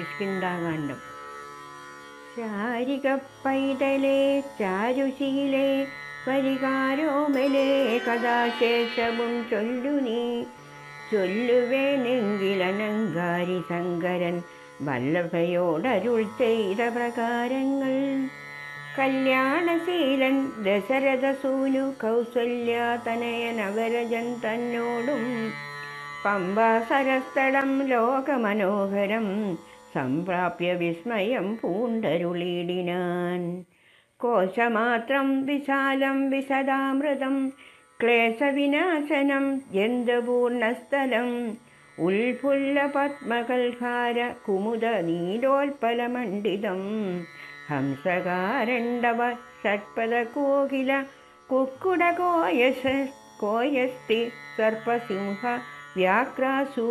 കിഷ്കിന്താകാന്ഡം ചാരിക പൈതലേ ചാരുശീലേ പരികാരോമലേ കഥാശേഷവും ചൊല്ലു നീ. ചൊല്ലുവേനെങ്കിലനങ്കാരി ശങ്കരൻ വല്ലഭയോടരുൾ ചെയ്ത പ്രകാരങ്ങൾ. കല്യാണശീലൻ ദശരഥസൂനു കൗസല്യാതനയൻ അവരജൻ തന്നോടും. പമ്പാസരസ്ഥലം ലോകമനോഹരം സംപ്രാപ്യ വിസ്മയം പൂണ്ടരുളീടിനാൻ കോശമാത്രം വിശാലം വിശദാമൃതം ക്ലേശവിനാശനം ജന്തപൂർണസ്ഥലം. ഉൽഫുല്ല പത്മകൽഹാര കുമുദ നീലോൽപലമണ്ഡിതം ഹംസകാരണ്ടവ ഷട്പദ കോകില കുക്കുട കോയശ കോയസ്തി സർപ്പസിംഹ വ്യാക്രാസൂകരസേവിതം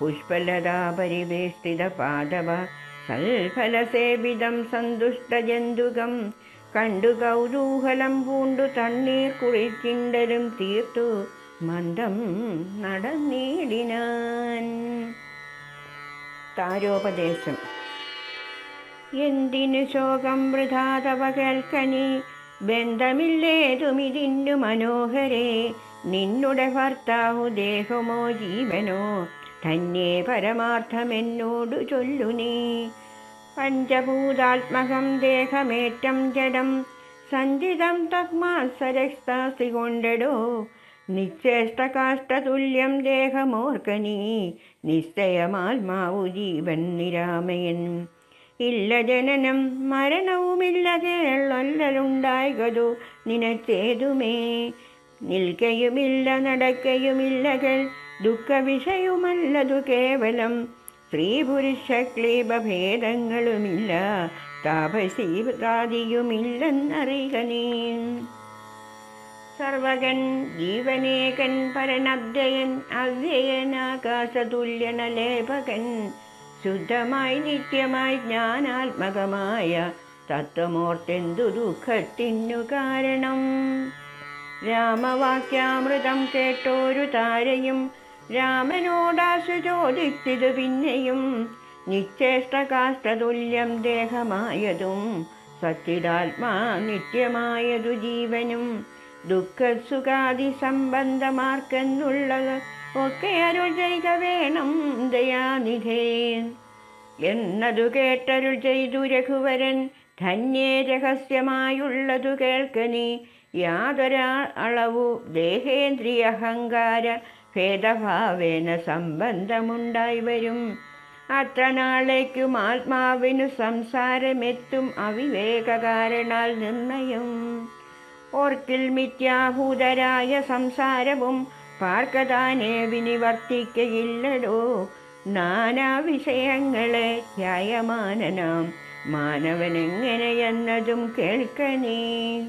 പുഷ്പലതാപരിവേഷ്ടിതപാദവ സൽഫലസേവിതം സന്തുഷ്ടജന്തുകം. കണ്ടു കൗതൂഹലം പൂണ്ടു തണ്ണീർ കുറിച്ചിണ്ടലും തീർത്തു മന്ദം നടന്നീടിനാൻ. താരോപദേശം. എന്തിനു ശോകം വൃഥാതവ കേൾക്കനി ബന്ധമില്ലേതുമിതിന്നു മനോഹരേ. നിന്നുടെ ഭർത്താവു ദേഹമോ ജീവനോ തന്നെ പരമാർത്ഥമെന്നോടു ചൊല്ലു നീ. പഞ്ചഭൂതാത്മകം ദേഹമേറ്റം ജഡം സഞ്ചിതം തസ്മാത്സരക്താസ്തി കൊണ്ടടോ. നിശ്ചേഷ്ടകാഷ്ടതുല്യം ദേഹമോർക്കനീ നിശ്ചയമാത്മാവു ജീവൻ നിരാമയൻ. ഇല്ല ജനനം മരണവുമില്ല കേളൊല്ലലുണ്ടായകതു നിനച്ചേതുമേ. നിൽക്കയുമില്ല നടക്കയുമില്ലകൾ ദുഃഖവിഷയുമല്ലതു കേവലം. സ്ത്രീ പുരുഷ ക്ലീബഭേദങ്ങളുമില്ല താപസീതാദിയുമില്ലെന്നറിയുക നീ സർവകൻ ജീവനേകൻ പരനദ്ധയൻ അവ്യയൻ ആകാശതുല്യനലേപകൻ ശുദ്ധമായി നിത്യമായി ജ്ഞാനാത്മകമായ തത്വമോർത്തെന്തു ദുഃഖത്തിനു കാരണം? രാമവാക്യാമൃതം കേട്ടോരു താരയും രാമനോടാശു ചോദിച്ചിത് പിന്നെയും നിശ്ചേഷ്ടകാഷ്ടതുല്യം ദേഹമായതും സച്ചിദാത്മാ നിത്യമായതു ജീവനും ദുഃഖസുഖാദി സംബന്ധമാർക്കെന്നുള്ളത് ഒക്കെ അരുൾ ചെയ്ത വേണം ദയാനിധേ. എന്നതു കേട്ടരുൾ ചെയ്തു രഘുവരൻ ധന്യേ രഹസ്യമായുള്ളതു കേൾക്കനി യാതൊരാ അളവു ദേഹേന്ദ്രിയ അഹങ്കാര ഭേദഭാവേന സംബന്ധമുണ്ടായി വരും അത്ര നാളേക്കും ആത്മാവിനു സംസാരമെത്തും അവിവേക കാരണാൽ നിർണയം. ഓർക്കിൽ മിഥ്യാഭൂതരായ സംസാരവും പാർക്കതാനെ വിനിവർത്തിക്കയില്ലടോ. നാനാ വിഷയങ്ങളെ ധ്യായമാനനാം മാനവനെങ്ങനെയെന്നതും കേൾക്കനേ.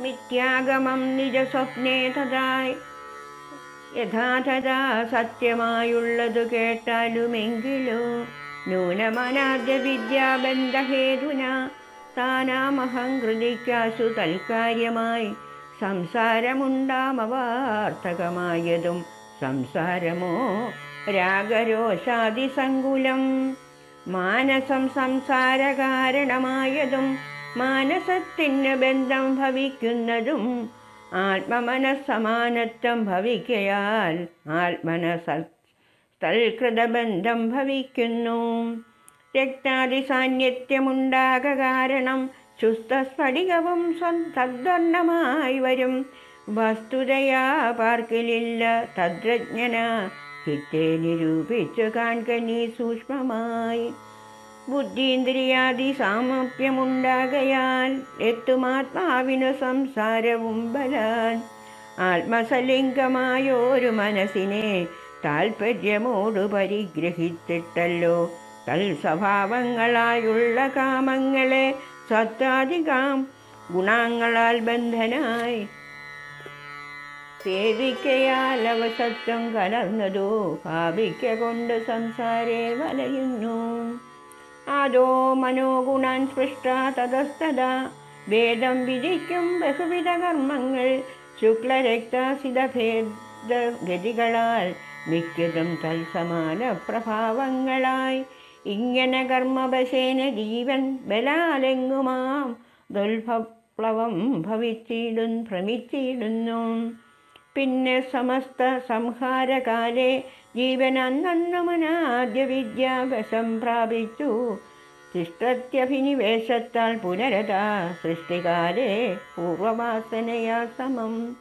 മിഥ്യാഗമം നിജസ്വപ്നേ തഥായി യഥാതഥാ സത്യമായുള്ളതു കേട്ടാലുമെങ്കിലോ? നൂനമനാദ്യ വിദ്യാബന്ധഹേതുന താനാമഹംകൃതിക്കാശു തൽക്കാര്യമായി സംസാരമുണ്ടാമവാർത്തകമായതും സംസാരമോ രാഗരോഷാദിസങ്കുലം? മാനസം സംസാരകാരണമായതും മാനസത്തിന് ബന്ധം ഭവിക്കുന്നതും ആത്മമനസ്സമാനത്വം ഭവിക്കയാൽ ആത്മനസ തൽകൃതബന്ധം ഭവിക്കുന്നു. രക്താതിസാന്നിധ്യമുണ്ടാക കാരണം ശുദ്ധസ്ഫടികവും തദ്വർണമായി വരും. വസ്തുതയാ പാർക്കിലില്ല തദ്രജ്ഞന ചിത്തെ നിരൂപിച്ചു കാൺകനി സൂക്ഷ്മമായി. ബുദ്ധീന്ദ്രിയാദി സാമപ്യമുണ്ടാകയാൽ എത്തുമാത്മാവിനു സംസാരവും ബലാൻ ആത്മസലിംഗമായോരു മനസ്സിനെ താൽപ്പര്യമോട് പരിഗ്രഹിച്ചിട്ടല്ലോ തൽസ്വഭാവങ്ങളായുള്ള കാമങ്ങളെ സത്താധികാം ഗുണങ്ങളാൽ ബന്ധനായി. സേവിക്കയാൽ അവസത്വം കലർന്നതോ ഭാവിക്ക കൊണ്ട് സംസാരേ വലയുന്നു. ആദോ മനോഗുണാൻ സ്പൃഷ്ട തതസ്തത വേദം വിധിക്കും ബഹുവിധ കർമ്മങ്ങൾ. ശുക്ലരക്തസിതഭേദഗതികളാൽ മിക്കതും തൽസമാന പ്രഭാവങ്ങളായി. ഇങ്ങനെ കർമ്മവശേന ജീവൻ ബലാലെങ്ങുമാം. ദുൽഭപ്ലവം ഭവിച്ചിടും ഭ്രമിച്ചിടുന്നു. പിന്നെ സമസ്ത സംഹാരകാലേ ജീവൻ അന്നന്നുമനാദ്യ വിദ്യാഭ്യാസം പ്രാപിച്ചു. തിഷ്ടത്യഭിനിവേശത്താൽ പുനരതാ സൃഷ്ടികാലേ പൂർവവാസനയാ സമം.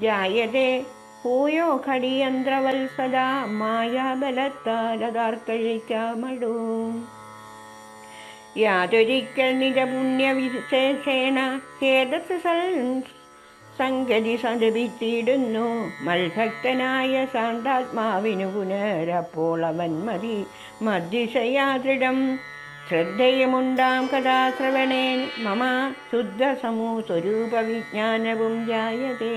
ജായതേ ഭൂയോ ഘടിയന്ത്രവത്സദാ മായാബലത്താലതാർക്കഴിക്കാമടൂ. യാതൊരിക്കൽ നിജപുണ്യവിശേഷേണ ഹേതസ് സൽ സംഗതി സദപിച്ചിടുന്നു മത്ഭക്തനായ ശാന്താത്മാവിനു പുനരപ്പോൾ അവൻ മതി. മദ്ദിശയാദൃഢം ശ്രദ്ധയുമുണ്ടാം കഥാശ്രവണേൻ മമ ശുദ്ധസമൂ സ്വരൂപ വിജ്ഞാനവും ജായതേ.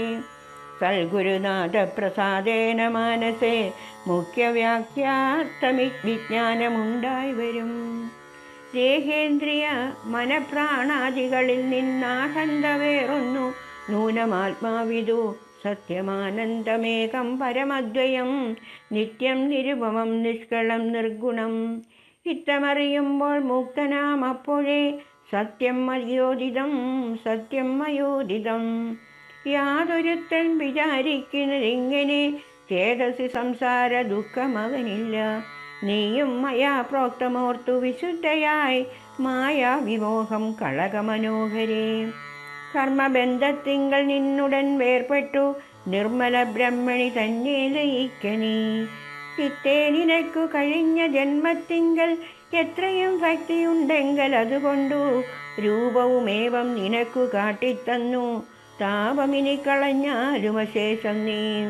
സൽഗുരുനാഥ പ്രസാദേന മാനസേ. മുഖ്യവ്യാഖ്യാർത്ഥമി വിജ്ഞാനമുണ്ടായി വരും. ദേഹേന്ദ്രിയ മനപ്രാണാദികളിൽ നിന്നാഹന്ത വേറൊന്നു നൂനമാത്മാവിതു സത്യമാനന്ദമേകം പരമദ്വയം നിത്യം നിരുപമം നിഷ്കളം നിർഗുണം. ഇത്തമറിയുമ്പോൾ മുക്തനാം അപ്പോഴേ സത്യം മയോദിതം സത്യം മയോദിതം യാതൊരുത്തൻ വിചാരിക്കുന്നതിങ്ങനെ ചേതസി സംസാര ദുഃഖമവനില്ല നീയും മയാ പ്രോക്തമോർത്തു വിശുദ്ധയായി മായാ വിമോഹം കളകമനോഹരേ. കർമ്മബന്ധത്തിങ്കൽ നിന്നുടൻ വേർപെട്ടു നിർമ്മല ബ്രഹ്മണി തന്നെ ലയിക്കണി. ഇത്തേ നിനക്കു കഴിഞ്ഞ ജന്മത്തിങ്കൽ എത്രയും ഭക്തിയുണ്ടെങ്കിൽ അതുകൊണ്ടു രൂപവുമേവം നിനക്കു കാട്ടിത്തന്നു. താപമിനി കളഞ്ഞാലും അശേഷം നീ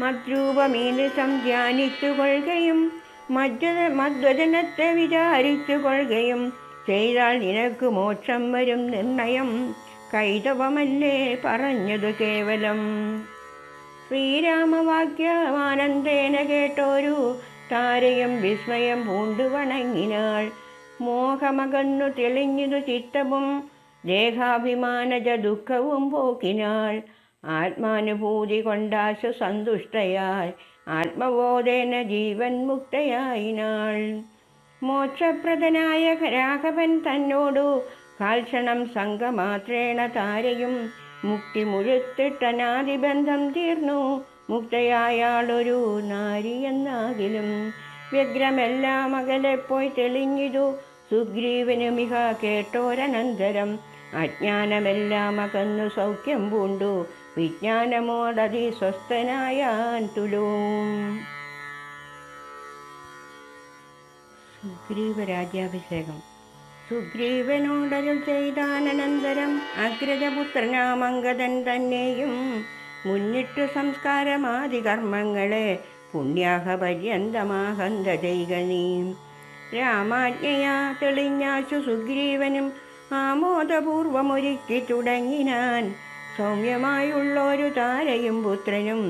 മദ്രൂപമീന് സംധ്യാനിച്ചു കൊള്ളുകയും മദ്വ മദ്വചനത്തെ വിചാരിച്ചു കൊള്ളുകയും ചെയ്താൽ നിനക്ക് മോക്ഷം വരും നിർണയം. കൈതവമല്ലേ പറഞ്ഞത് കേവലം? ശ്രീരാമവാക്യമാനന്ദേന കേട്ടോരു താരയും വിസ്മയം പൂണ്ടു വണങ്ങിനാൾ മോഹമകന്നു തെളിഞ്ഞതു ചിത്തവും ദേഹാഭിമാനജ ദുഃഖവും പോക്കിനാൾ. ആത്മാനുഭൂതി കൊണ്ടാശു സന്തുഷ്ടയാൽ ആത്മബോധേന ജീവൻ മുക്തയായിനാൾ. മോക്ഷപ്രദനായ രാഘവൻ തന്നോടു കാൽക്ഷണം സംഘമാത്രേണ താരയും. മുക്തി മുഴുത്തിട്ടനാദിബന്ധം തീർന്നു. മുക്തയായാളൊരു നാരി എന്നാകിലും. വ്യഗ്രമെല്ലാം അകലെ പോയി തെളിഞ്ഞിതു. സുഗ്രീവനുമിഹ കേട്ടോരനന്തരം. അജ്ഞാനമെല്ലാം അകന്നു സൗഖ്യം പൂണ്ടു. വിജ്ഞാനമോടതി സ്വസ്ഥനായാൻ തുലൂം. സുഗ്രീവനോടരുൾ ചെയ്താനന്തരം അഗ്രജപുത്രനാമംഗതൻ തന്നെയും മുന്നിട്ടു സംസ്കാരമാദി കർമ്മങ്ങളെ പുണ്യാഹ പര്യന്തമാഹന്ത ചെയ്ക രാമാജ്ഞയാ തെളിഞ്ഞാശു സുഗ്രീവനും ആമോദപൂർവമൊരുക്കി തുടങ്ങിനാൻ സൗമ്യമായുള്ളൊരു താരയും പുത്രനും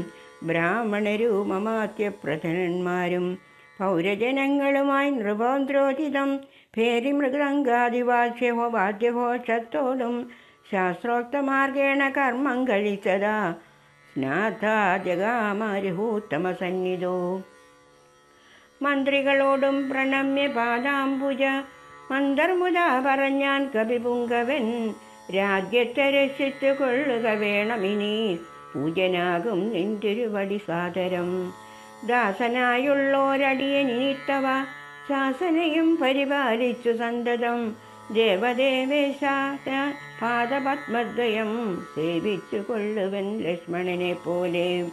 ബ്രാഹ്മണരും അമാത്യപ്രധാനന്മാരും പൗരജനങ്ങളുമായി നൃപോദ്രോചിതം ഭേരി മൃഗാങ്കാദിവാദ്യഹോ വാദ്യഘോഷത്തോടും ശാസ്ത്രോക്തമാർഗേണ കർമ്മം കഴിച്ചതാ. സ്നാഥ ജഗാമരുഹൂത്തമ സന്നിധോ മന്ത്രികളോടും പ്രണമ്യ പാദാംബുജ മന്ദർമുത പറഞ്ഞാൻ കവിപുങ്കവൻ രാജ്യത്തെ രക്ഷിച്ചു കൊള്ളുക വേണമിനി പൂജനാകും നിന്തിരുവടി സാദരം. ദാസനായുള്ളോരടിയനിത്തവ ശാസനയും പരിപാലിച്ചു സന്തതം. ദേവദേവേശ പാദപത്മദ്വയം സേവിച്ചു കൊള്ളുവൻ ലക്ഷ്മണനെ പോലെ.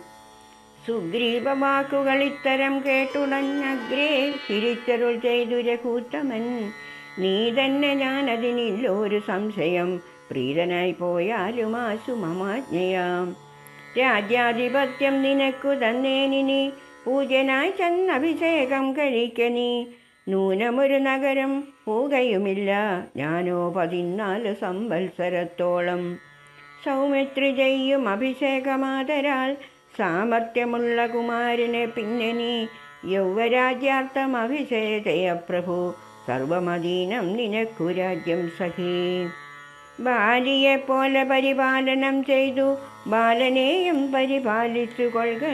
സുഗ്രീവ വാക്കുകൾ ഇത്തരം കേട്ടുടഞ്ഞഗ്രേ തിരിച്ചരുൾ ചെയ്തു രഘൂത്തമൻ. നീ തന്നെ ഞാൻ അതിനില്ലൊരു സംശയം പ്രീതനായി പോയാലും ആശു മമാജ്ഞയാം രാജ്യാധിപത്യം നിനക്കു തന്നേനിനി പൂജനായി ചെന്നഭിഷേകം കഴിക്ക നീ നൂനമൊരു നഗരം പോകയുമില്ല. ഞാനോ പതിനാല് സംവത്സരത്തോളം സൗമിത്രി ചെയ്യും അഭിഷേകമാതരാൽ സാമർത്ഥ്യമുള്ള കുമാരനെ പിന്നെ നീ യൗവരാജ്യാർത്ഥം അഭിഷേകയ പ്രഭു സർവമദീനം നിനക്കു രാജ്യം സഹി ബാലിയെ പോലെ പരിപാലനം ചെയ്തു ബാലനെയും പരിപാലിച്ചു കൊള്ളുക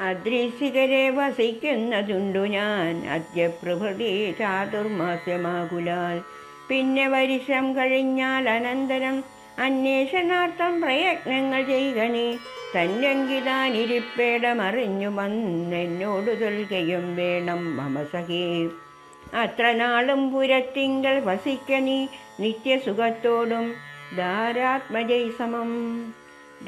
നീ അദൃശികരെ വസിക്കുന്നതുണ്ടു ഞാൻ. അദ്യപ്രഭൃതി ചാതുർമാസ്യമാകുലാൽ. പിന്നെ വരിശം കഴിഞ്ഞാൽ അനന്തരം അന്വേഷണാർത്ഥം പ്രയത്നങ്ങൾ ചെയ്യണേ തന്നെങ്കിതാനിരിപ്പേടമറിഞ്ഞു വന്നെന്നോട് തൊൽകയും വേണം മമ സഖേ അത്ര നാളും പുരത്തിങ്കൽ വസിക്കണി നിത്യസുഖത്തോടും ധാരാത്മജൈ സമം.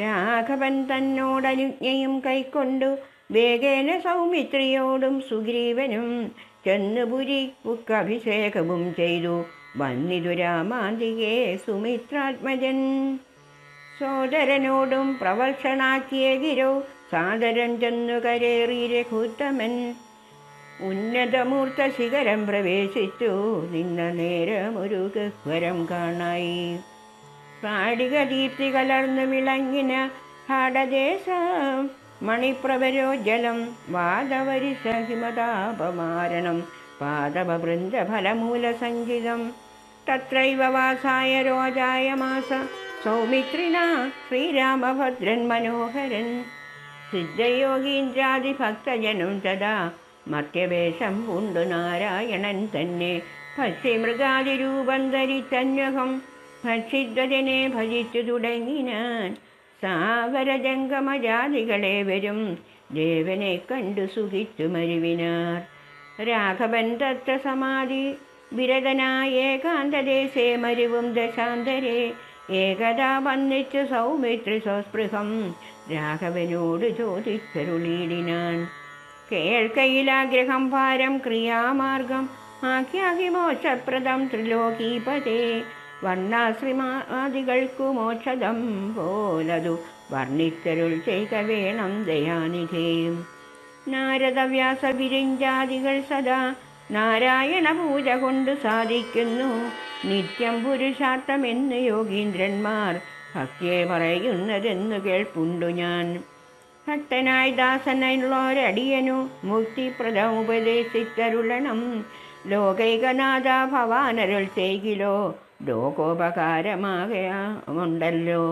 രാഘവൻ തന്നോടനുജ്ഞയും കൈക്കൊണ്ടു വേഗേന സൗമിത്രിയോടും സുഗ്രീവനും ചെന്നുപുരി അഭിഷേകവും ചെയ്തു. വന്നിതു രാമാന്തികേ സുമിത്രാത്മജൻ. സോദരനോടും പ്രവർഷണാക്കിയ ഗിരോ സാദരം ചെന്നു കരേറി രഘുത്തമൻ. ഉന്നതമൂർത്ത ശിഖരം പ്രവേശിച്ചു. നിന്ന നേരമൊരു ഗഹ്വരം കാണായി. പാടിക ദീപ്തി കലർന്നു വിളങ്ങിന ഹാടദേശം. മണിപ്രവരോജ്ജലം വാദവരിശ ഹിമതാപമാരണം പാദവൃന്ദഫലമൂലസഞ്ചിതം തത്രൈവ വാസായ രോജായ മാസ സൗമിത്രിണ ശ്രീരാമഭദ്രൻ മനോഹരൻ. സിദ്ധയോഗീന്ദ്രാദിഭക്തജനം തഥാ മർത്യവേഷം പൂണ്ടു നാരായണൻ തന്നെ. ഭക്ഷ്യമൃഗാതിരൂപം ധരിച്ചന്വഹം ഭക്ഷിദ്വജനെ ഭജിച്ചു തുടങ്ങിനാൻ സാവരജംഗമജാതികളെ വരും. ദേവനെ കണ്ടു സുഖിച്ചു മരുവിനാർ. രാഘവൻ തത്ത സമാധി വിരതനായ ഏകാന്തദേശേ മരുവും ദശാന്തരെ. ഏകതാ വന്നിച്ചു സൗമിത്രി സ്വസ്പൃഹം. രാഘവനോട് ചോദിച്ചരുളീടിനാൻ. കേൾക്കയിലാഗ്രഹം ഭാരം ക്രിയാമാർഗം. ആഖ്യാഹി മോക്ഷപ്രദം ത്രിലോകീപതേ. വർണാശ്രിമാദികൾക്കു മോക്ഷതം പോലതു വർണിച്ചരുൾ ചെയ്ത വേണം ദയാനിധേ. നാരദവ്യാസ വിരിഞ്ചാദികൾ സദാ നാരായണ പൂജ കൊണ്ട് സാധിക്കുന്നു. നിത്യം പുരുഷാർത്ഥമെന്ന് യോഗീന്ദ്രന്മാർ ഭക്തിയെ പറയുന്നതെന്ന് കേൾപ്പുണ്ടു ഞാൻ. ഭക്തനായി ദാസനുള്ളോരടിയനു മുക്തിപ്രദം ഉപദേശിച്ചരുളണം. ലോകൈകനാഥ ഭവാനരുൾ ചെയ്കിലോ ലോകോപകാരമാകയാ ഉണ്ടല്ലോ